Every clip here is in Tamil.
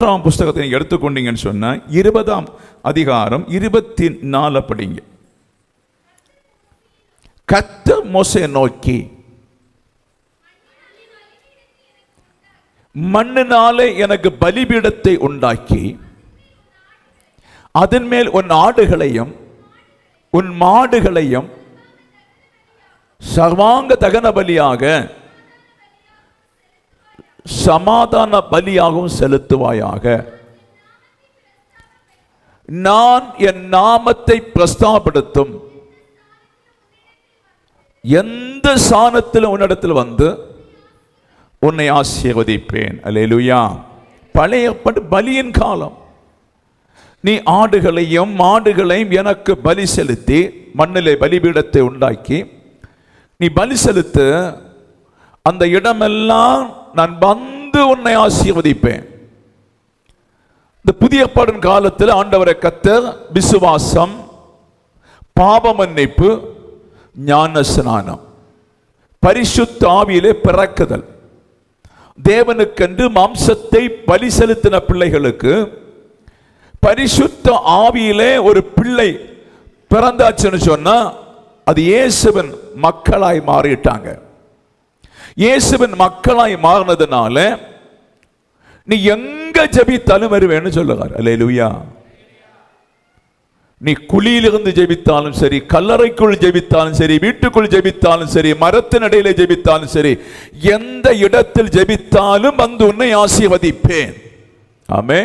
மூன்றாம் புஸ்தகத்தை நீங்க எடுத்துக்கொண்டீங்கன்னு சொன்னா இருபதாம் அதிகாரம் இருபத்தி நாலு படிங்க. கத்த மோசை நோக்கி மண்ணினாலே எனக்கு பலிபீடத்தை உண்டாக்கி அதன் மேல் உன் ஆடுகளையும் உன் மாடுகளையும் சர்வாங்க தகன பலியாக சமாதான பலியாகவும் செலுத்துவாயாக. நான் என் நாமத்தை பிரஸ்தாபடுத்தும் எந்த சாணத்திலும் உன்னிடத்தில் வந்து உன்னை ஆசீர்வதிப்பேன். அல்லேலூயா. பழைய பலியின் காலம். நீ ஆடுகளையும் மாடுகளையும் எனக்கு பலி செலுத்தி மண்ணிலே பலிபீடத்தை உண்டாக்கி நீ பலி செலுத்து அந்த இடமெல்லாம் நான் வந்து உன்னை ஆசீர்வதிப்பேன். இந்த புதிய பாடன் காலத்தில் ஆண்டவரை கத்தர் விசுவாசம் பாப மன்னிப்பு ஞான ஸ்நானம் பரிசுத்த ஆவியிலே பிறக்குதல். தேவனுக்கென்று மாம்சத்தை பலி செலுத்தின பிள்ளைகளுக்கு பரிசுத்த ஆவியிலே ஒரு பிள்ளை பிறந்தாச்சுன்னு சொன்னா அது இயேசுவன் மக்களாய் மாறிட்டாங்க. இயேசுவின் மக்களாய் மாறினதுனால நீ எங்க ஜெபித்தாலும் வருவேன்னு சொல்லுகிறார். அல்ல லுயா நீ குழியிலிருந்து ஜெபித்தாலும் சரி கல்லறைக்குள் ஜெபித்தாலும் சரி வீட்டுக்குள் ஜெபித்தாலும் சரி மரத்தின் இடையில ஜெபித்தாலும் சரி எந்த இடத்தில் ஜெபித்தாலும் வந்து உன்னை ஆசீர்வதிப்பேன். ஆமே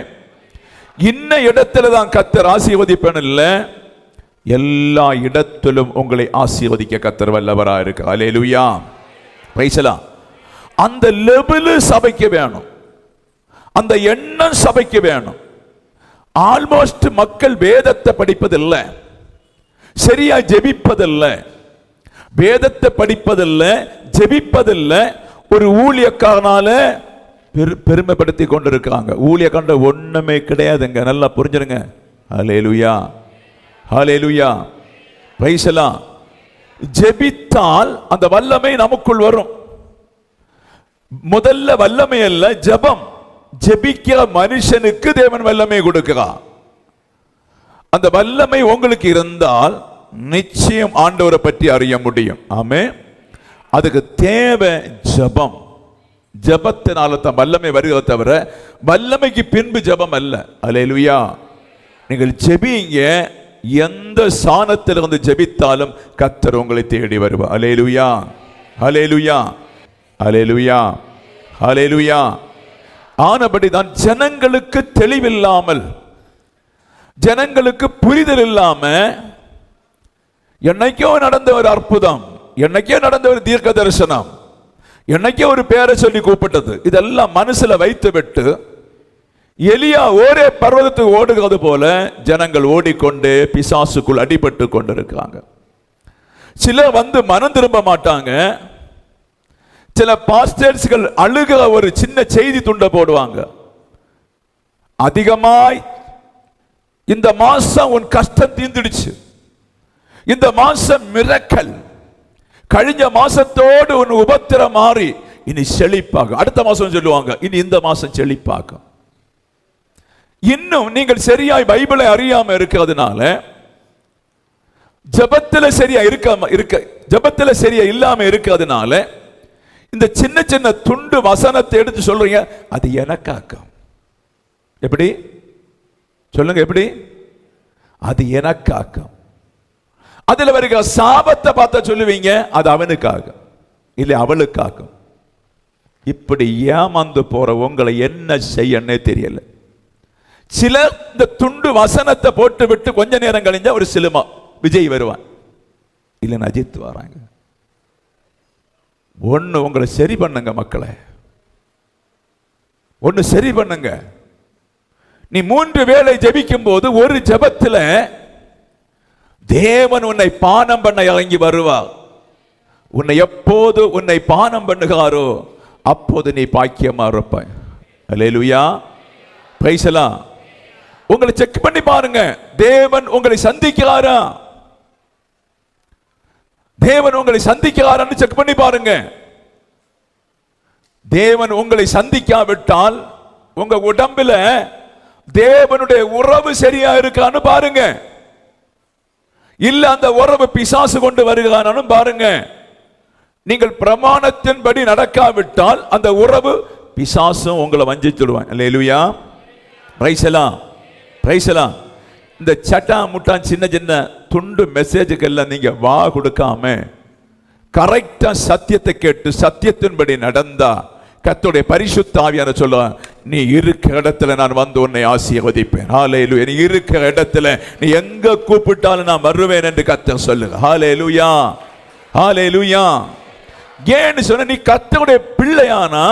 இன்ன இடத்துல தான் கத்தர் ஆசீர்வதிப்பேன் இல்ல எல்லா இடத்திலும் உங்களை ஆசீர்வதிக்க கத்தர் வல்லவரா இருக்கு அலேலுயா பேசலாம் அந்த லெவலு சபைக்கு வேணும். அந்த எண்ணம் சபைக்கு வேணும். ஆல்மோஸ்ட் மக்கள் வேதத்தை படிப்பதில்லை. சரியா ஜெபிப்பதில்லை. வேதத்தை படிப்பதில்லை ஜெபிப்பதில்லை. ஒரு ஊழியக்காரனால பெரு பெருமைப்படுத்தி கொண்டிருக்காங்க ஊழியக்காரன் ஒண்ணுமே கிடையாதுங்க. நல்லா புரிஞ்சிருங்க. ஹalleluya லுயா பிரைஸ்லாம் ஜெபித்தால் அந்த வல்லமை நமக்குள் வரும். முதல்ல வல்லமை அல்ல ஜெபம். ஜெபிக்கிற மனுஷனுக்கு தேவன் வல்லமை கொடுக்கிறார். அந்த வல்லமை உங்களுக்கு இருந்தால் நிச்சயம் ஆண்டவரை பற்றி அறிய முடியும். ஆமே அதுக்கு தேவை ஜெபம். ஜபத்தினால தான் வல்லமை வருகிறத தவிர வல்லமைக்கு பின்பு ஜெபம் அல்ல. அலேலுயா நீங்கள் ஜெபிங்க எந்த சாணத்தில் வந்து ஜெபித்தாலும் கத்தர் உங்களை தேடி வருவார். அலேலுயா அலேலுயா அலேலுயா அலேலுயா ஆனபடிதான் ஜனங்களுக்கு தெளிவில்லாமல் ஜனங்களுக்கு புரிதல் இல்லாம என்னைக்கோ நடந்த ஒரு அற்புதம் என்னைக்கோ நடந்த ஒரு தீர்க்க தரிசனம் என்னைக்கோ ஒரு பேரை சொல்லி கூப்பிட்டது இதெல்லாம் மனசுல வைத்து விட்டு எலியா ஒரே பர்வதத்துக்கு ஓடுகிறது போல ஜனங்கள் ஓடிக்கொண்டு பிசாசுக்குள் அடிபட்டு கொண்டிருக்கிறாங்க. சிலர் வந்து மனம் திரும்ப மாட்டாங்க. சில பாஸ்டர்ஸ்கள் அழுகிற ஒரு சின்ன செய்தி துண்டை போடுவாங்க. அதிகமாய் இந்த மாசம் உன் கஷ்டம் தீர்ந்துடுச்சு. இந்த மாசம் மிரக்கல். கழிஞ்ச மாசத்தோடு உன் உபத்திரம் மாறி இனி செழிப்பாக அடுத்த மாசம் சொல்லுவாங்க இனி இந்த மாசம் செழிப்பாகும் இன்னும் நீங்கள் சரியாய் பைபிளை அறியாம இருக்கிறதுனால ஜபத்தில் சரியா இருக்காம இருக்க ஜபத்தில் சரியா இல்லாம இருக்கிறதுனால இந்த சின்ன சின்ன துண்டு வசனத்தை எடுத்து சொல்றீங்க அது எனக்காக்கம். எப்படி? சொல்லுங்க எப்படி? அது எனக்காக்கம். அதுல வருகிற சாபத்தை பார்த்தா சொல்லுவீங்க அது அவனுக்காக இல்லை அவளுக்காகும். இப்படி ஏமாந்து போற உங்களை என்ன செய்யன்னே தெரியலை. சில இந்த துண்டு வசனத்தை போட்டு விட்டு கொஞ்ச நேரம் கழிஞ்சா ஒரு சிலுமா. விஜய் வருவான். இல்லைன்னு அஜித் வராங்க. ஒன்று உங்களை சரி பண்ணுங்க மக்களை. ஒன்று சரி பண்ணுங்க. நீ மூன்று வேளை ஜபிக்கும் போது ஒரு ஜபத்தில் தேவன் உன்னை பானம் பண்ண இறங்கி வருவார். உன்னை எப்போது உன்னை பானம் பண்ணுகாரோ அப்போது நீ பாக்கியமா இருப்பாய். அல்லேலூயா பிரைசலாம் உங்களை செக் பண்ணி பாருங்க. தேவன் உங்களை சந்திக்கிறாரா? தேவன் உங்களை சந்திக்கிறாரான்னு செக் பண்ணி பாருங்க. தேவன் உங்களை சந்திக்காவிட்டால் உங்க உடம்புல தேவனுடைய உறவு சரியா இருக்கான்னு பாருங்க. இல்ல அந்த உறவு பிசாசு கொண்டு வருகிறானும் பாருங்க. நீங்கள் பிரமாணத்தின்படி நடக்காவிட்டால் அந்த உறவு பிசாசும் உங்களை வஞ்சித்துடுவான் இல்லையா ரைசலாம் பிரைசலாம் இந்த சட்டா முட்டான் சின்ன சின்ன துண்டு மெசேஜுக்கெல்லாம் நீங்கள் வா கொடுக்காம கரெக்டாக சத்தியத்தை கேட்டு சத்தியத்தின்படி நடந்தா கத்துடைய பரிசுத்த ஆவியான சொல்ல நீ இருக்க இடத்துல நான் வந்து உன்னை ஆசீர்வதிப்பேன். ஹாலேலு நீ இருக்க இடத்துல நீ எங்க கூப்பிட்டாலும் நான் வருவேன் என்று கர்த்தர் சொல்லுங்க. ஹாலேலுயா ஹாலேலுயா ஏன்னு சொன்ன நீ கத்தனுடைய பிள்ளையானா?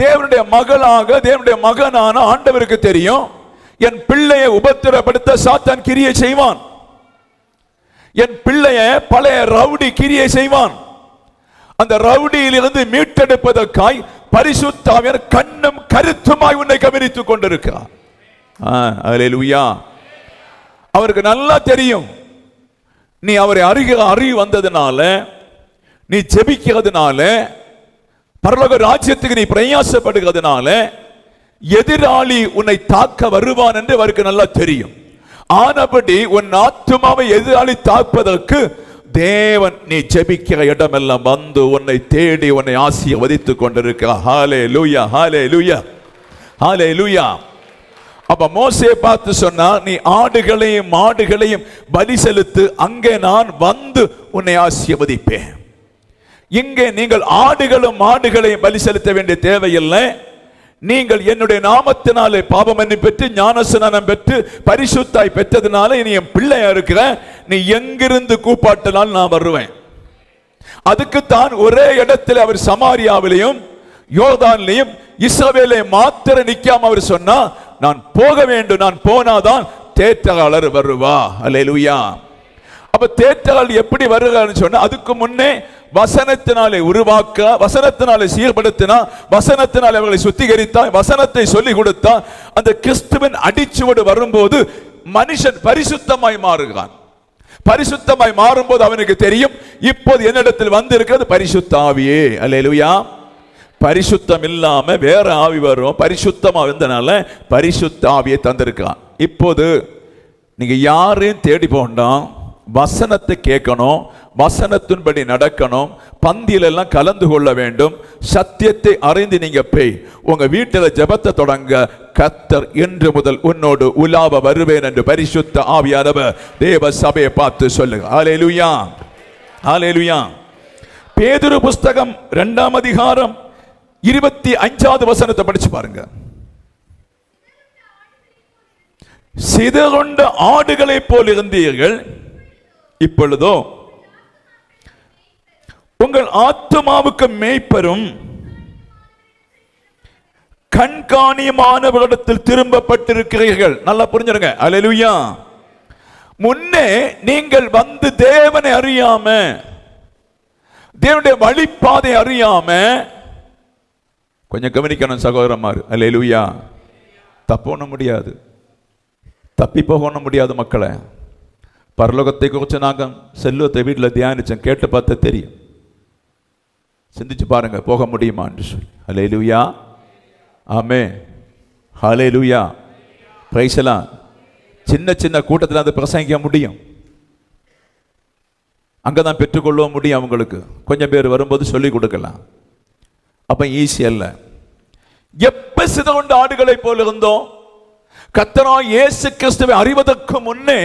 தேவனுடைய மகளாக தேவனுடைய மகனான? ஆண்டவருக்கு தெரியும். என் பிள்ளையை உபத்திரப்படுத்த சாத்தான் கிரியை செய்வான். என் பிள்ளைய பழைய ரவுடி கிரியை செய்வான். அந்த ரவுடியிலிருந்து மீட்டெடுப்பதற்காய் பரிசுத்தாவியர் கண்ணும் கருத்துமாய் உன்னை கவனித்துக் கொண்டிருக்கிறார். அவருக்கு நல்லா தெரியும். நீ அவரை அறிக அறிவு வந்ததுனால நீ ஜெபிக்கிறதுனால பரலோக ராஜ்யத்துக்கு நீ பிரயாசப்படுகிறதுனால எதிராளி உன்னை தாக்க வருவான் என்று அவருக்கு நல்லா தெரியும். ஆனபடி உன் ஆத்துமாவை எதிராளி தாக்குவதற்கு தேவன் நீ ஜெபிக்கிற இடமெல்லாம் வந்து உன்னை தேடி உன்னை ஆசீர்வதித்துக் கொண்டிருக்கிறார். ஹாலே லூயா ஹாலே லூயா ஹாலே லூயா அப்ப மோசையை பார்த்து சொன்னா நீ ஆடுகளையும் மாடுகளையும் பலி செலுத்து அங்கே நான் வந்து உன்னை ஆசீர்வதிப்பேன். இங்கே நீங்கள் ஆடுகளும் மாடுகளையும் பலி செலுத்த வேண்டிய தேவையில்லை. நீங்கள் என்னுடைய நாமத்தினாலே பாவமன்னி பெற்று ஞானஸ்நானம் பெற்று பரிசுத்தாய் பெற்றதுனால நீ என் பிள்ளையா இருக்கிற நீ எங்கிருந்து கூப்பாட்டினால் நான் வருவேன். அதுக்குத்தான் ஒரே இடத்துல அவர் சமாரியாவிலையும் யோர்தான்லையும் இஸ்ரவேலை மாத்திர நிக்காம அவர் சொன்னா நான் போக வேண்டும் நான் போனாதான் தேற்றலாளர் வருவா. அல்லேலூயா. அப்ப தேற்றகால் எப்படி வருகிறான்னு சொன்னா அதுக்கு முன்னே வசனத்தினாலே உருவாக்க வசனத்தினாலே சீர்படுத்தினா வசனத்தினாலே அவர்களை சுத்திகரித்தா வசனத்தை சொல்லி கொடுத்தா அந்த கிறிஸ்துவின் அடிச்சுவடு வரும்போது மனுஷன் பரிசுத்தமாய் மாறுகிறான். பரிசுத்தமாய் மாறும்போது அவனுக்கு தெரியும் இப்போது என்னிடத்தில் வந்து இருக்கிறது பரிசுத்தாவியே அல்லேலூயா. பரிசுத்தம் இல்லாம வேற ஆவி வரும். பரிசுத்தமா இருந்தனால பரிசுத்த ஆவியை தந்திருக்கான் இப்போது நீங்க யாரையும் தேடி போண்டாம் வசனத்தை கேட்கணும். வசனத்தின்படி நடக்கணும் பந்தியிலெல்லாம் கலந்து கொள்ள வேண்டும். சத்தியத்தை அறிந்து நீங்க பேய். உங்க வீட்டில ஜெபத்தை தொடங்க கத்தர் இன்று முதல் உன்னோடு உலாவ வருவேன் என்று பரிசுத்த ஆவியானவர் தேவ சபையை பார்த்து சொல்லுங்க. ஆலேலுயா ஆலேலுயா பேதுரு புஸ்தகம் இரண்டாம் அதிகாரம் இருபத்தி அஞ்சாவது வசனத்தை படிச்சு பாருங்க. சிதறொண்ட ஆடுகளைப் போல் இருந்தீர்கள் இப்பொழுதோ உங்கள் ஆத்மாவுக்கு மேய்ப்பரும் கண்காணியமானவரிடத்தில் திரும்பப்பட்டிருக்கிறீர்கள். நல்லா புரிஞ்சிருங்க. அலலுயா முன்னே நீங்கள் வந்து தேவனை அறியாம தேவனுடைய வழிப்பாதை அறியாம கொஞ்சம் கவனிக்கணும் சகோதரமார். அலலுயா தப்பு பண்ண முடியாது. தப்பி போக முடியாது மக்களை. பரலோகத்தை குறித்து நாங்கள் செல்வத்தை வீட்டில் தியானிச்சோம். கேட்டு பார்த்தா தெரியும். சிந்திச்சு பாருங்க போக முடியுமான்னு சொல்லி. ஹலே லூயா ஆமே ஹலே லூயா பிரைசலாம் சின்ன சின்ன கூட்டத்தில் அதை பிரசங்கிக்க முடியும். அங்கே தான் பெற்றுக்கொள்ள முடியும் அவங்களுக்கு. கொஞ்சம் பேர் வரும்போது சொல்லி கொடுக்கலாம். அப்போ ஈஸி அல்ல. எப்ப சிதறொண்ட ஆடுகளை போல இருந்தோம்? கத்தரா இயேசு கிறிஸ்துவை அறிவதற்கு முன்னே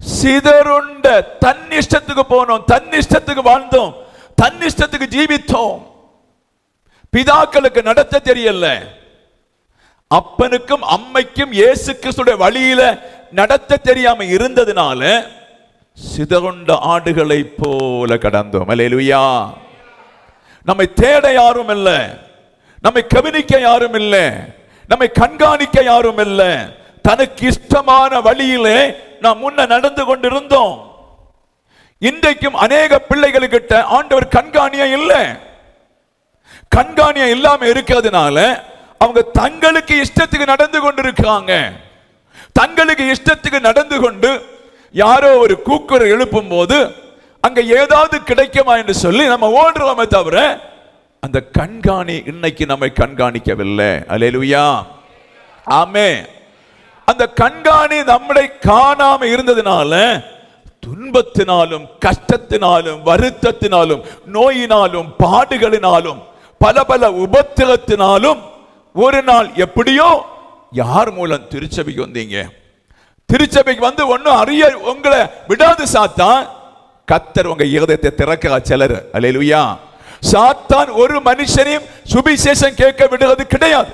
சிதறுண்ட தன் இஷ்டத்துக்கு போனோம் தன் இஷ்டத்துக்கு வாழ்ந்தோம். தன்னிஷ்டத்துக்கு ஜீவித்தோம். பிதாக்களுக்கு நடத்த தெரியல. அப்பனுக்கும் அம்மைக்கும் இயேசு கிறிஸ்துடைய வழியில நடத்த தெரியாம இருந்ததுனால சிதகொண்ட ஆடுகளை போல கடந்தோம். அல்லேலூயா. நம்மை தேட யாரும் இல்லை. நம்மை கவனிக்க யாரும் இல்லை. நம்மை கண்காணிக்க யாரும் இல்லை. தனக்கு இஷ்டமான வழியிலே நாம் முன்ன நடந்து கொண்டிருந்தோம். இன்றைக்கும் அநேக பிள்ளைகளுக்கிட்ட ஆண்டவர் கண்காணியா இல்லை. கண்காணியா இல்லாம இருக்கிறதுனால அவங்க தங்களுக்கு இஷ்டத்துக்கு நடந்து கொண்டிருக்காங்க. தங்களுக்கு இஷ்டத்துக்கு நடந்து கொண்டு யாரோ ஒரு கூக்குரல் எழுப்பும் போது அங்க ஏதாவது கிடைக்குமா என்று சொல்லி நம்ம ஓடுறோமே தவிர அந்த கண்காணி இன்னைக்கு நம்மை கண்காணிக்கவில்லை. அலேலுயா ஆமே அந்த கண்காணி நம்மளை காணாம இருந்ததுனால துன்பத்தினாலும் கஷ்டத்தினாலும் வருத்தத்தினாலும் நோயினாலும் பாடுகளினாலும் பல பல உபத்திரத்தினாலும் ஒரு நாள் எப்படியோ யார் மூலம் திருச்சபைக்கு வந்தீங்க? திருச்சபைக்கு வந்து ஒன்றும் அறிய உங்களை விடாது சாத்தான். கத்தர் உங்க இருதயத்தை திறக்க சிலர். அலையிலுயா சாத்தான் ஒரு மனுஷனையும் சுவிசேஷம் கேட்க விடுறது கிடையாது.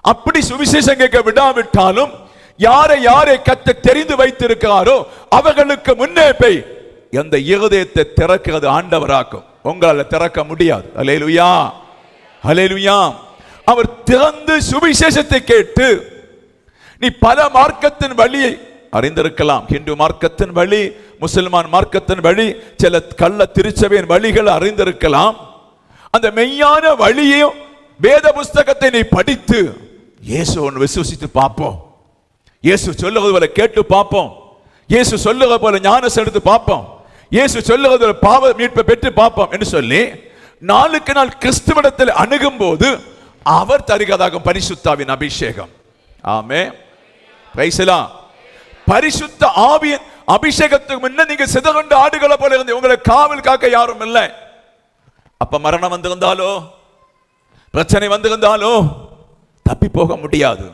அப்படி சுவிசேஷம் கேட்க விடாவிட்டாலும் யாரை யாரை கத்த தெரிந்து வைத்திருக்கிறாரோ அவர்களுக்கு முன்னே போய் எந்த இருதயத்தை திறக்கிறது ஆண்டவராக்கும். உங்களால திறக்க முடியாது. அலேலுயா அலேலுயா அவர் திறந்து சுவிசேஷத்தை கேட்டு நீ பல மார்க்கத்தின் வழியை அறிந்திருக்கலாம். ஹிந்து மார்க்கத்தின் வழி முசல்மான் மார்க்கத்தின் வழி சில கள்ள திருச்சபையின் வழிகள் அறிந்திருக்கலாம். அந்த மெய்யான வழியையும் வேத புஸ்தகத்தை நீ படித்து இயேசு ஒன்று விசுவசித்து பார்ப்போம். இயேசு சொல்லுவது போல கேட்டு பார்ப்போம். இயேசு சொல்லுவது போல ஞானஸ் எடுத்து பார்ப்போம். இயேசு சொல்லுவது போல பாவ மீட்பை பெற்று பார்ப்போம் என்று சொல்லி நாளுக்கு நாள் கிறிஸ்துவிடத்தில் அணுகும் போது அவர் தருகிறதாகும் பரிசுத்தாவின் அபிஷேகம். ஆமே பிரைசலா பரிசுத்த ஆவியின் அபிஷேகத்துக்கு முன்ன நீங்க சிதகொண்டு ஆடுகளை போல இருந்து உங்களை காவல் காக்க யாரும் இல்லை. அப்ப மரணம் வந்திருந்தாலோ? பிரச்சனை வந்திருந்தாலோ? தப்பி போக முடியாது.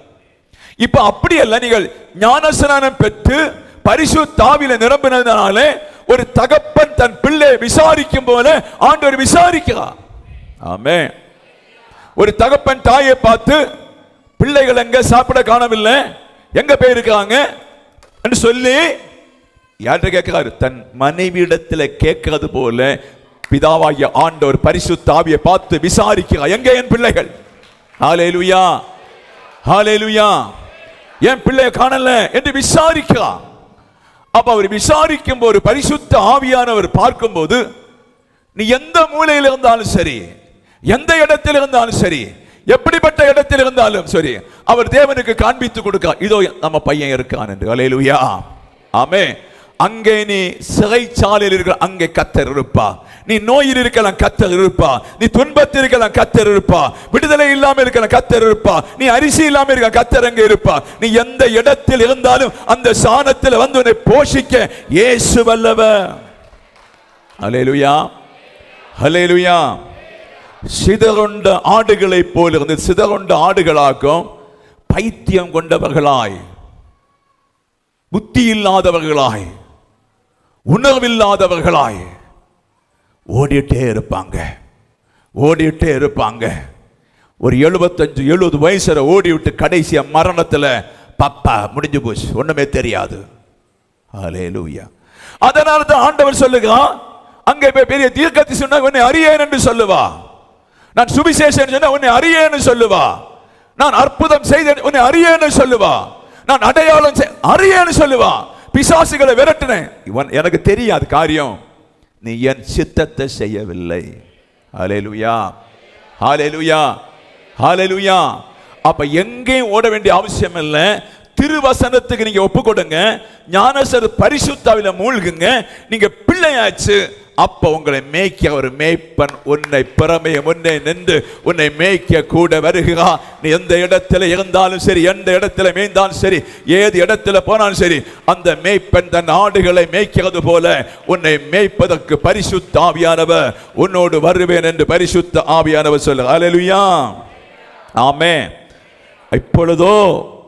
இப்ப அப்படி அல்ல நீங்கள் ஞானஸ்நானம் பெற்று பரிசு தாவில நிரம்பினதுனாலே ஒரு தகப்பன் தன் பிள்ளை விசாரிக்கும் போல ஆண்டவர் விசாரிக்கிறார். ஆமே ஒரு தகப்பன் தாயை பார்த்து பிள்ளைகள் எங்க? சாப்பிட காணவில்லை. எங்க போயிருக்காங்க? சொல்லி யார்கிட்ட கேட்கிறாரு? தன் மனைவியிடத்தில் கேட்கிறது போல பிதாவாகிய ஆண்டவர் பரிசு தாவியை பார்த்து விசாரிக்கிறார். எங்க என் பிள்ளைகள்? ஹalleluya. ஹalleluya. என் பிள்ளைய காணல என்று விசாரிக்கலாம். அப்ப அவர் விசாரிக்கும் போது பரிசுத்த ஆவியானவர் பார்க்கும்போது நீ எந்த மூலையில் இருந்தாலும் சரி எந்த இடத்தில் இருந்தாலும் சரி எப்படிப்பட்ட இடத்தில் இருந்தாலும் சரி அவர் தேவனுக்கு காண்பித்து கொடுக்க இதோ நம்ம பையன் இருக்கான் என்று. அலையிலுயா ஆமே அங்கே நீ சிறைச்சாலையில் இருக்கிற அங்கே கத்தர் இருப்பா நீ நோயில் இருக்கலாம் கத்தர் இருப்பா. நீ துன்பத்தில் இருக்கலாம் கத்தர் இருப்பா. விடுதலை இல்லாம இருக்கலாம் கத்தர் இருப்பா. நீ அரிசி இல்லாம இருக்க கத்தர் அங்கே இருப்பா. நீ எந்த இடத்தில் இருந்தாலும் அந்த சாணத்தில் வந்து உன்னை போஷிக்க இயேசு வல்லவ. அலேலுயா அலேலுயா சிதறொண்ட ஆடுகளைப் போல இருந்து சிதறொண்ட ஆடுகளாக்கும் பைத்தியம் கொண்டவர்களாய். புத்தி இல்லாதவர்களாய் உணர்வில்லாதவர்களாய். ஓடிட்டே இருப்பாங்க. ஓடிட்டே இருப்பாங்க. ஒரு எழுபத்தஞ்சு எழுபது வயசுல ஓடி விட்டு கடைசியாக மரணத்தில் பப்பா முடிஞ்சு போச்சு ஒன்றுமே தெரியாது. ஹalleluya. அதனால தான் ஆண்டவர் சொல்லுகிறான் அங்கே போய் பெரிய தீர்க்கத்தை சொன்னா உன்னை அறியேன் என்று சொல்லுவா. நான் சுவிசேஷன் சொன்னா உன்னை அறியேன்னு சொல்லுவா. நான் அற்புதம் செய்தேன் உன்னை அறியேன்னு சொல்லுவா. நான் அடையாளம் செய்- அறியேன்னு சொல்லுவா. பிசாசுகளை விரட்டினேன். இவன் எனக்கு தெரியாது காரியம். நீ என் சித்தத்தை செய்யவில்லை. ஹalleluya ஹalleluya ஹalleluya அப்ப எங்கேயும் ஓட வேண்டிய அவசியம் இல்லை. திருவசனத்துக்கு நீங்க ஒப்பு கொடுங்க. ஞானசர் பரிசுத்தாவில மூழ்குங்க. நீங்க பிள்ளையாச்சு. அப்போ உங்களை மேய்க்க ஒரு மேய்ப்பன் உன்னை பிறமைய முன்னே நின்று உன்னை மேய்க்க கூட வருகிறா. நீ எந்த இடத்துல இருந்தாலும் சரி எந்த இடத்துல மேய்ந்தாலும் சரி ஏது இடத்துல போனாலும் சரி அந்த மேய்ப்பன் தன் ஆடுகளை மேய்க்கிறது போல உன்னை மேய்ப்பதற்கு பரிசுத்த ஆவியானவர் உன்னோடு வருவேன் என்று பரிசுத்த ஆவியானவர் சொல்லு அலலுயா ஆமே இப்பொழுதோ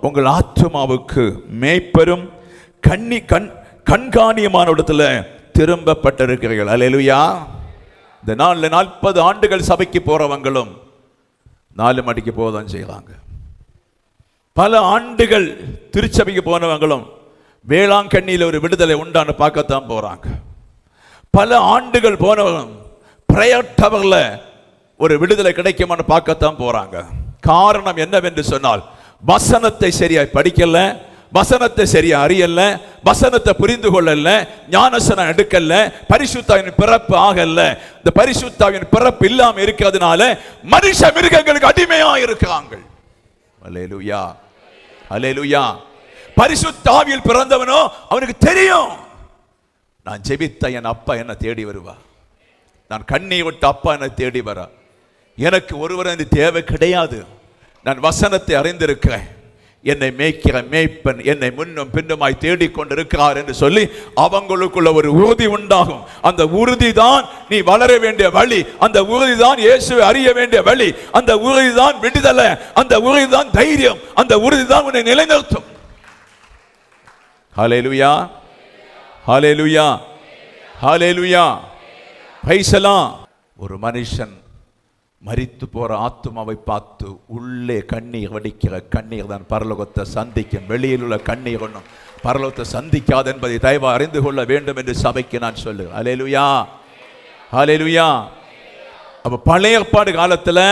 உங்கள் ஆத்மாவுக்கு மேய்ப்பரும் கண்ணி கண் கண்காணியமான இடத்துல திரும்பப்பட்டிருக்கிறீர்கள். அலையலுயா இந்த நாளில் நாற்பது ஆண்டுகள் சபைக்கு போகிறவங்களும் நாலு மணிக்கு போதான் செய்வாங்க பல ஆண்டுகள் திருச்சபைக்கு போனவங்களும் வேளாங்கண்ணியில் ஒரு விடுதலை உண்டான்னு பார்க்கத்தான் போகிறாங்க பல ஆண்டுகள் போனவங்களும் பிரயர் டவர்ல ஒரு விடுதலை கிடைக்குமான்னு பார்க்கத்தான் போகிறாங்க காரணம் என்னவென்று சொன்னால் வசனத்தை சரியாய் படிக்கலை வசனத்தை சரியா அறியல வசனத்தை புரிந்து கொள்ளல ஞானசனம் எடுக்கல பரிசுத்தாவின் பிறப்பு ஆகல. இந்த பரிசுத்தாவின் பிறப்பு இல்லாம இருக்கிறதுனால மனுஷ மிருகங்களுக்கு அடிமையா இருக்கிறாங்க. அலேலுயா அலேலுயா பரிசுத்தாவியில் பிறந்தவனோ அவனுக்கு தெரியும். நான் ஜெபித்த என் அப்பா என்ன தேடி வருவா. நான் கண்ணி விட்டு அப்பா என்னை தேடி வர. எனக்கு ஒருவர் அந்த தேவை கிடையாது. நான் வசனத்தை அறிந்திருக்கிறேன். என்னை மேய்க்கிற மேய்ப்பன் என்னை முன்னும் பின்னுமாய் தேடிக்கொண்டிருக்கிறார் என்று சொல்லி அவங்களுக்குள்ள ஒரு உறுதி உண்டாகும். அந்த உறுதி தான் நீ வளர வேண்டிய வழி. அந்த உறுதி தான் இயேசுவை அறிய வேண்டிய வழி. அந்த உறுதி தான் விடுதலை. அந்த உறுதி தான் தைரியம். அந்த உறுதி தான் உன்னை நிலைநிறுத்தும். ஹalleluya. ஹalleluya. ஹalleluya. பைசலாம் ஒரு மனுஷன் மறித்து போகிற ஆத்துமாவை பார்த்து உள்ளே கண்ணீர் வடிக்கிற கண்ணீர் தான் பரலோகத்தை சந்திக்கும். வெளியில் உள்ள கண்ணீர் ஒன்றும் பரலோகத்தை சந்திக்காது என்பதை தயவு அறிந்து கொள்ள வேண்டும் என்று சபைக்கு நான் சொல்லுகிறேன். அலேலுயா அலேலுயா அப்போ பழைய ஏற்பாடு காலத்தில்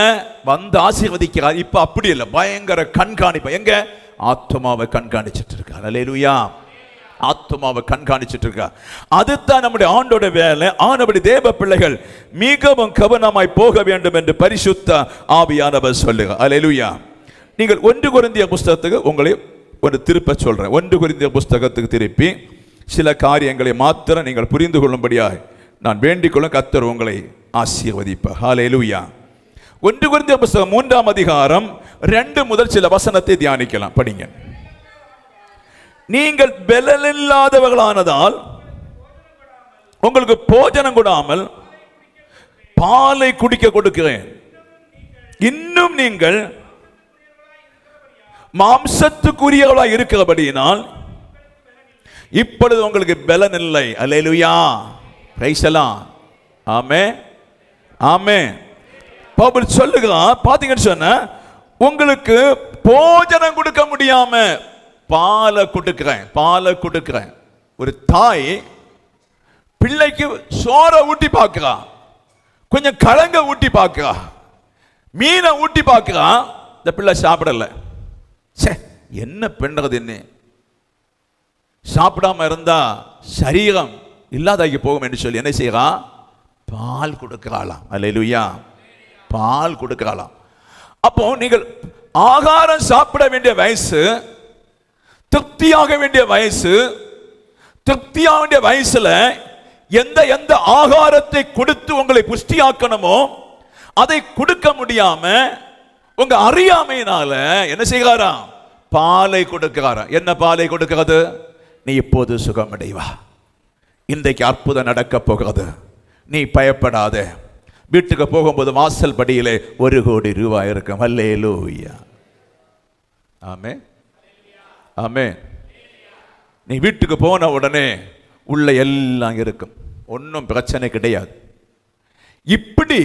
வந்து ஆசீர்வதிக்கிறார். இப்போ அப்படி இல்லை. பயங்கர கண்காணிப்பு. எங்கே? ஆத்மாவை கண்காணிச்சிட்டு இருக்கார். அலேலுயா ஆத்மாவை கண்காணிச்சிட்டு இருக்கா. அதுதான் நம்முடைய ஆண்டோட வேலை. ஆனபடி தேவ பிள்ளைகள் மிகவும் கவனமாய் போக வேண்டும் என்று பரிசுத்த ஆவியானவர் சொல்லுங்க அலையலுயா நீங்கள் ஒன்று குருந்திய புஸ்தகத்துக்கு உங்களை ஒரு திருப்ப சொல்கிறேன் ஒன்று குருந்திய புஸ்தகத்துக்கு திருப்பி சில காரியங்களை மாத்திரம் நீங்கள் புரிந்து கொள்ளும்படியாக நான் வேண்டிக் கத்தர் உங்களை ஆசீர்வதிப்பார். ஹாலேலுயா ஒன்று குருந்திய புஸ்தகம் மூன்றாம் அதிகாரம் ரெண்டு முதல் சில வசனத்தை தியானிக்கலாம். படிங்க. நீங்கள் பலனில்லாதவர்களானதால் உங்களுக்கு போஜனம் கொடாமல் பாலை குடிக்க கொடுக்கிறேன். இன்னும் நீங்கள் மாம்சத்துக்குரியவளாக இருக்கிறபடியினால் இப்பொழுது உங்களுக்கு பலன் இல்லை அலையலுயா பிரைசலாம் ஆமே ஆமே பவுல் சொல்லுகிறான் பாத்தீங்கன்னு சொன்ன உங்களுக்கு போஜனம் கொடுக்க முடியாம பாலை கொடுக்கிறேன் பாலை கொடுக்கிறேன். ஒரு தாய் பிள்ளைக்கு சோறை ஊட்டி பார்க்கிறா கொஞ்சம் கலங்க ஊட்டி பார்க்கிறா மீனை ஊட்டி பார்க்கிறா இந்த பிள்ளை சாப்பிடல. ச்சே என்ன பண்ணுறது என்ன? சாப்பிடாம இருந்தா சரீரம் இல்லாதாக்கி போகும் என்று சொல்லி என்ன செய்யறா பால் கொடுக்கிறாளாம். அல்லா பால் கொடுக்கிறாளாம். அப்போ நீங்கள் ஆகாரம் சாப்பிட வேண்டிய வயசு திருப்தியாக வேண்டிய வயசு திருப்தியாக வேண்டிய வயசுல எந்த எந்த ஆகாரத்தை கொடுத்து உங்களை புஷ்டியாக்கணுமோ அதை கொடுக்க முடியாம உங்க அறியாமையினால என்ன செய்கிறாராம்? பாலை கொடுக்கிறாராம். என்ன பாலை கொடுக்கிறது? நீ இப்போது சுகமடைவா. இன்றைக்கு அற்புதம் நடக்க போகிறது. நீ பயப்படாத. வீட்டுக்கு போகும்போது வாசல் படியிலே ஒரு கோடி ரூபாய் இருக்கும். அல்லேலூயா. ஆமே ஆமே நீ வீட்டுக்கு போன உடனே உள்ள எல்லாம் இருக்கும். ஒன்றும் பிரச்சனை கிடையாது. இப்படி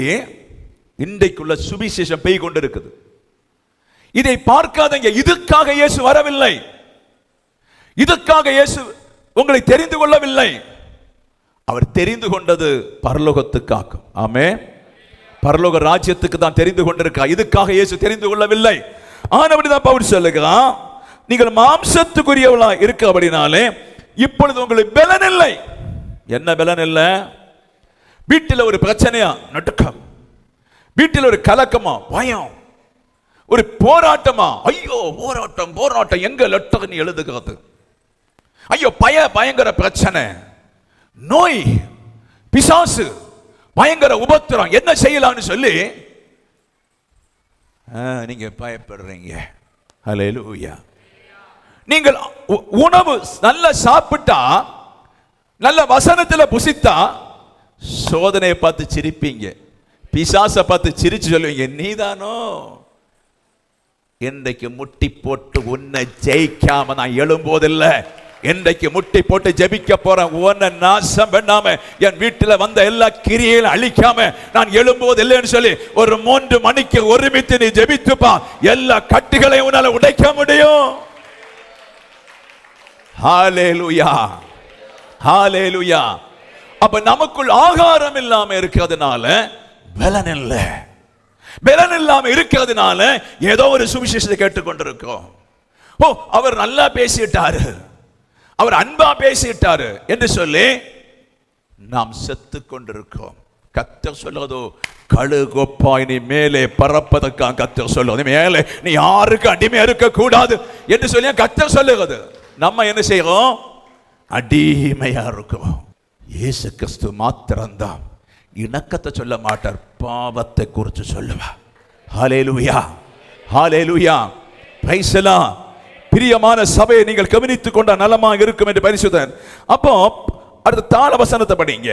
இன்றைக்குள்ள சுவிசேஷம் பெய் கொண்டிருக்குது. இதை பார்க்காதங்க. இதுக்காக இயேசு வரவில்லை. இதுக்காக இயேசு உங்களை தெரிந்து கொள்ளவில்லை. அவர் தெரிந்து கொண்டது பரலோகத்துக்காக ஆமே பரலோக ராஜ்யத்துக்கு தான் தெரிந்து கொண்டிருக்கா இதுக்காக இயேசு தெரிந்து கொள்ளவில்லை. ஆனபடிதான் பவுல் சொல்லுகிறான் நீங்கள் மாம்சத்துக்குரியவளா இருக்கபடினாலே இப்பொழுது உங்களுக்கு பலன் இல்லை என்ன பலன் இல்லை வீட்டில் ஒரு பிரச்சனையா? நடுக்கம். வீட்டில் ஒரு கலக்கமா? பயம். ஒரு போராட்டமா? ஐயோ போராட்டம் போராட்டம். எங்க லெட்டர் எழுதுகிறது. ஐயோ பய பயங்கர பிரச்சனை. நோய் பிசாசு பயங்கர உபத்திரம். என்ன செய்யலாம்னு சொல்லி ஆ, நீங்க பயப்படுறீங்க. ஹalleluya. நீங்கள் உ- உணவு நல்ல சாப்பிட்டா நல்ல வசனத்தில் புசித்தா சோதனையை பார்த்து சிரிப்பீங்க. பிசாசை பார்த்து சிரிச்சு சொல்லுவீங்க நீதானோ? இன்றைக்கு முட்டி போட்டு உன்னை ஜெயிக்காம நான் எழும்போதில்லை. இன்றைக்கு முட்டி போட்டு ஜெபிக்க போறேன் உன்னை நாசம் பண்ணாம என் வீட்டில் வந்த எல்லா கிரியையும் அழிக்காம நான் எழும்போது இல்லைன்னு சொல்லி ஒரு மூன்று மணிக்கு ஒருமித்து நீ ஜெபித்துப்பா. எல்லா கட்டுகளையும் உன்னால உடைக்க முடியும். ஹாலேலுயா ஹாலேலுயா அப்ப நமக்குள் ஆகாரம் இல்லாம இருக்கிறதுனால பலன் இல்லை. பலன் இல்லாம இருக்கிறதுனால ஏதோ ஒரு சுவிசேஷத்தை கேட்டுக்கொண்டிருக்கோம். ஓ அவர் நல்லா பேசிட்டாரு. அவர் அன்பா பேசிட்டாரு என்று சொல்லி நாம் செத்து கொண்டிருக்கோம். கத்தர் சொல்லுறதோ கழுகொப்பாய் நீ மேலே பறப்பதற்காக கத்த சொல்லுவது. மேலே நீ யாருக்கு அடிமை இருக்க கூடாது என்று சொல்லி கத்த சொல்லுகிறது. நம்ம என்ன செய்யறோம்? அடிமையா இருக்கும் இயேசு கிறிஸ்து மாத்திரம்தான். இணக்கத்தை சொல்ல மாட்டார் பாவத்தை குறித்து சொல்லுவார். லூயா ஹாலே லூயா எல்லாம் பிரியமான சபையை நீங்கள் கவனித்துக் கொண்ட நலமாக இருக்கும் என்று பரிசுதன் அப்போ அடுத்த தாள வசனத்தை படிங்க.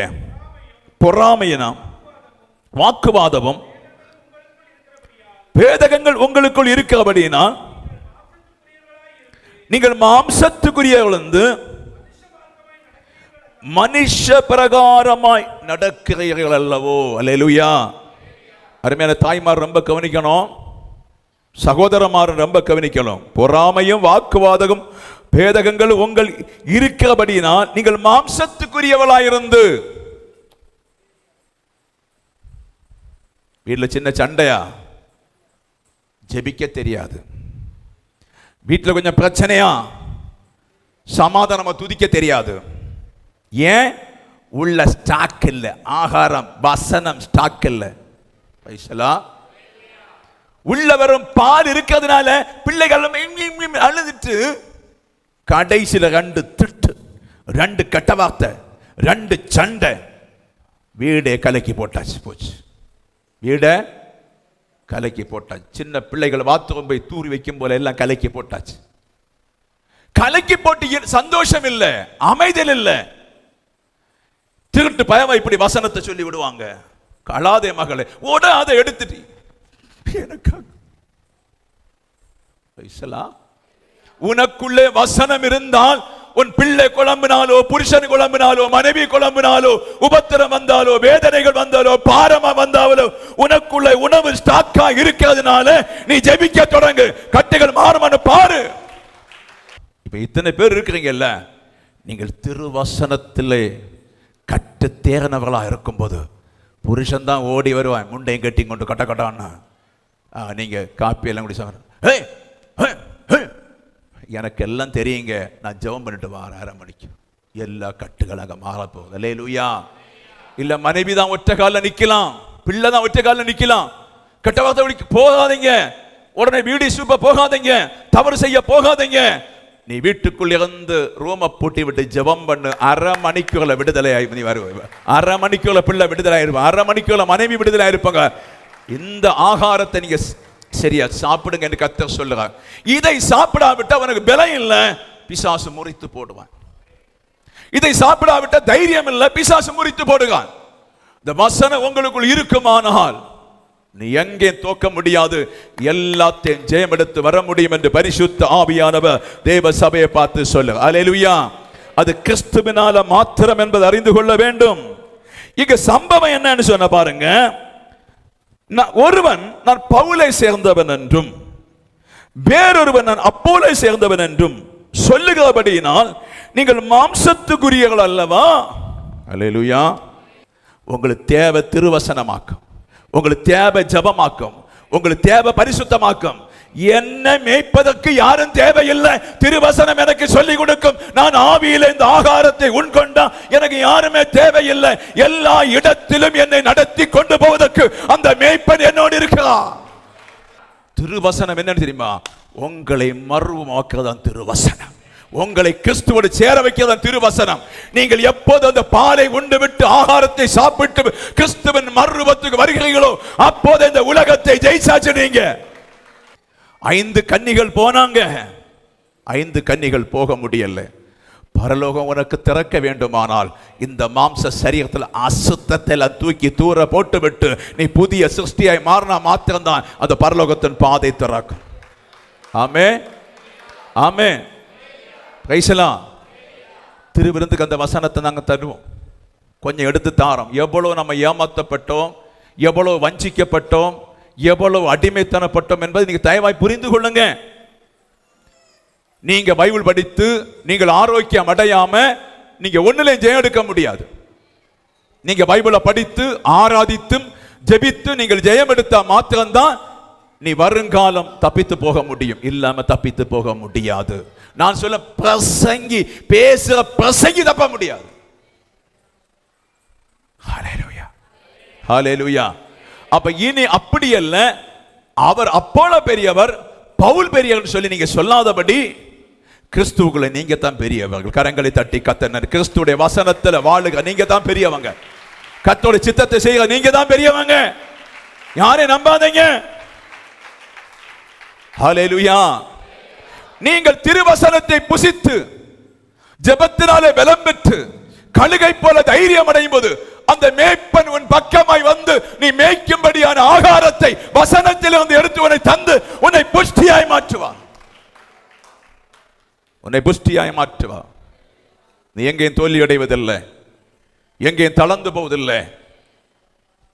பொறாமையினம் வாக்குவாதமும் பேதகங்கள் உங்களுக்குள் இருக்கிறபடினா நீங்கள் மாம்சத்துக்குரியவர்கள் வந்து மனுஷ பிரகாரமாய் நடக்கிறீர்கள் அல்லவோ? அல்லேலூயா. அருமையான தாய்மார் ரொம்ப கவனிக்கணும். சகோதரமார் ரொம்ப கவனிக்கணும். பொறாமையும் வாக்குவாதகம் பேதகங்கள் உங்கள் இருக்கிறபடினால் நீங்கள் மாம்சத்துக்குரியவளாயிருந்து. வீட்டில் சின்ன சண்டையா? ஜெபிக்க தெரியாது. வீட்டில் கொஞ்சம் பிரச்சனையா? சமாதானமாக துதிக்க தெரியாது. ஏன்? உள்ள ஸ்டாக் இல்லை. ஆகாரம் வசனம் ஸ்டாக் இல்லை. பைசலா? உள்ள வரும் பால் இருக்கிறதுனால பிள்ளைகள் அழுதுட்டு கடைசியில் ரெண்டு திட்டு ரெண்டு கெட்ட வார்த்தை ரெண்டு சண்டை. வீடே கலக்கி போட்டாச்சு போச்சு. வீடை கலக்கி போட்டாச்சு. சின்ன பிள்ளைகள் வாத்துவம் போய் தூரி வைக்கும் போல எல்லாம் கலக்கி போட்டாச்சு. கலக்கி போட்டு சந்தோஷம் இல்ல அமைதல் இல்ல. திருட்டு பயமா இப்படி வசனத்தை சொல்லி விடுவாங்க. கலாதே மகளை ஓட அதை எடுத்துட்டு. எனக்கு உனக்குள்ளே வசனம் இருந்தால் உன் பிள்ளை குழம்பினாலோ புருஷன் குழம்பினாலோ மனைவி குழம்பினாலோ உபத்திரம் வந்தாலோ வேதனைகள் வந்தாலோ பாரமா வந்தாலோ உனக்குள்ள உணவு ஸ்டாக்கா இருக்கிறதுனால நீ ஜெபிக்க தொடங்கு. கட்டுகள் மாறுமான்னு பாரு. இப்ப இத்தனை பேர் இருக்கிறீங்கல்ல நீங்கள் திருவசனத்திலே கட்டு தேர்னவர்களா இருக்கும்போது புருஷன் தான் ஓடி வருவான் முண்டையும் கட்டி கொண்டு கட்ட கட்டான்னா. நீங்க காப்பி எல்லாம் குடி சாப்பிட்ற ஏய். எனக்கு எல்லாம் தெரியுங்க நான் ஜெபம் பண்ணிட்டு வார அரை மணிக்கு. எல்லா கட்டுகளாக மாறப்போகுது அல்லே லூயா இல்லை மனைவி தான் ஒற்றை காலில் நிக்கலாம். பிள்ளை தான் ஒற்றை காலில் நிக்கலாம். கெட்ட வார்த்தை வழிக்கு போகாதீங்க. உடனே வீடு சூப்ப போகாதீங்க. தவறு செய்ய போகாதீங்க. நீ வீட்டுக்குள் இருந்து ரூமை பூட்டி விட்டு ஜெபம் பண்ணு. அரை மணிக்குள்ள விடுதலை ஆயி நீ வருவ அரை மணிக்குள்ள பிள்ளை விடுதலை ஆயிருப்பா. அரை மணிக்குள்ள மனைவி விடுதலை ஆயிருப்பாங்க. இந்த ஆகாரத்தை நீங்கள் சரியா சாப்பிடுங்க என்று கத்த சொல்லுறார் இதை சாப்பிடாவிட்டா அவனுக்கு பலம் இல்லை பிசாசு முறித்து போடுவான். இதை சாப்பிடாவிட்ட தைரியம் இல்லை பிசாசு முறித்து போடுவான் இந்த வசனம் உங்களுக்குள் இருக்குமானால் நீ எங்கே தோக்க முடியாது எல்லாத்தையும் ஜெயம் எடுத்து வர முடியும் என்று பரிசுத்த ஆவியானவர் தேவ சபையை பார்த்து சொல்லு அல்லேலூயா அது கிறிஸ்துவினால மாத்திரம் என்பதை அறிந்து கொள்ள வேண்டும். இங்க சம்பவம் என்னன்னு சொன்ன பாருங்க. ஒருவன் நான் பவுலை சேர்ந்தவன் என்றும் வேறொருவன் நான் அப்போலை சேர்ந்தவன் என்றும் சொல்லுகிறபடியினால் நீங்கள் மாம்சத்துக்குரியவள் அல்லவா? அலையலுயா உங்களுக்கு தேவை திருவசனமாக்கும் உங்களுக்கு தேவை ஜபமாக்கும் உங்களுக்கு தேவை பரிசுத்தமாக்கும் என்னை மேய்ப்பதற்கு யாரும் தேவையில்லை. திருவசனம் எனக்கு சொல்லிக் கொடுக்கும். நான் ஆவியில இந்த ஆகாரத்தை உண்கொண்டா எனக்கு யாருமே தேவையில்லை. எல்லா இடத்திலும் என்னை நடத்தி கொண்டு போவதற்கு அந்த மேய்ப்பன் என்னோடு இருக்கலாம் திருவசனம் என்னன்னு தெரியுமா? உங்களை மர்வமாக்குறதான் திருவசனம். உங்களை கிறிஸ்துவோடு சேர வைக்கிறதான் திருவசனம். நீங்கள் எப்போது அந்த பாலை உண்டு விட்டு ஆகாரத்தை சாப்பிட்டு கிறிஸ்துவின் மறுபத்துக்கு வருகிறீர்களோ அப்போது இந்த உலகத்தை ஜெயிச்சாச்சு நீங்க. ஐந்து கன்னிகள் போனாங்க. ஐந்து கன்னிகள் போக முடியல. பரலோகம் உனக்கு திறக்க வேண்டுமானால் இந்த மாம்ச சரீரத்தில் அசுத்தத்தில் தூக்கி தூர போட்டுவிட்டு நீ புதிய சிருஷ்டியாய் மாறினா மாத்திரம்தான் அந்த பரலோகத்தின் பாதை திறக்கும். ஆமே ஆமே ரைசலாம் திருவிருந்துக்கு அந்த வசனத்தை நாங்கள் தருவோம். கொஞ்சம் எடுத்து தாரோம். எவ்வளோ நம்ம ஏமாற்றப்பட்டோம் எவ்வளோ வஞ்சிக்கப்பட்டோம் எவ்வளவு அடிமைத்தனப்பட்டோம் என்பதை நீங்க தயவாய் புரிந்து கொள்ளுங்க. நீங்க பைபிள் படித்து நீங்கள் ஆரோக்கியம் அடையாம நீங்க ஒண்ணுலையும் ஜெயம் எடுக்க முடியாது. நீங்க பைபிளை படித்து ஆராதித்தும் ஜெபித்து நீங்கள் ஜெயம் எடுத்தா மாத்திரம்தான் நீ வருங்காலம் தப்பித்து போக முடியும். இல்லாம தப்பித்து போக முடியாது. நான் சொல்ல பிரசங்கி பேசுற பிரசங்கி தப்ப முடியாது. ஹalleluya. ஹalleluya. அப்ப இனி அப்படி அல்ல. அவர் அப்போல பெரியவர் பவுல் பெரியவர் சொல்லி நீங்க சொல்லாதபடி கிறிஸ்துவுக்குள்ள நீங்க தான் பெரியவர்கள். கரங்களை தட்டி கத்தனர். கிறிஸ்துடைய வசனத்துல வாழுக. நீங்க தான் பெரியவங்க. கத்தோட சித்தத்தை செய்ய நீங்க தான் பெரியவங்க. யாரையும் நம்பாதீங்க. ஹalleluya நீங்கள் திருவசனத்தை புசித்து ஜெபத்தினாலே பலம் பெற்று கழுகை போல தைரியம் அடையும் போது அந்த மேய்ப்பன் உன் பக்கமாய் வந்து நீ மேய்க்கும்படியான ஆகாரத்தை வசனத்தில் வந்து எடுத்து உன்னை தந்து உன்னை புஷ்டியாய் மாற்றுவார் உன்னை புஷ்டியாய் மாற்றுவார் நீ எங்கேயும் தோல்வியடைவதில்லை. எங்கேயும் தளர்ந்து போவதில்லை.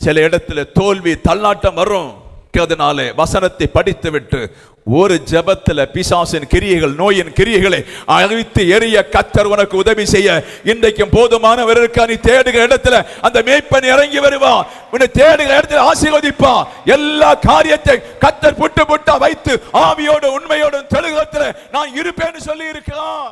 சில இடத்துல தோல்வி தள்ளாட்டம் வரும். அதனால வசனத்தை படித்து விட்டு ஒரு ஜெபத்துல பிசாசின் கிரியைகள் நோயின் கிரியைகளை அழித்து எரிய கத்தர் உனக்கு உதவி செய்ய. இன்றைக்கும் போதுமானவர் இருக்கா நீ தேடுகிற இடத்துல அந்த மேய்ப்பன் இறங்கி வருவான் உன்னை தேடுகிற இடத்துல ஆசீர்வதிப்பான் எல்லா காரியத்தை கத்தர் புட்டு புட்டா வைத்து ஆவியோடு உண்மையோட தெலுகத்துல நான் இருப்பேன்னு சொல்லி இருக்கலாம்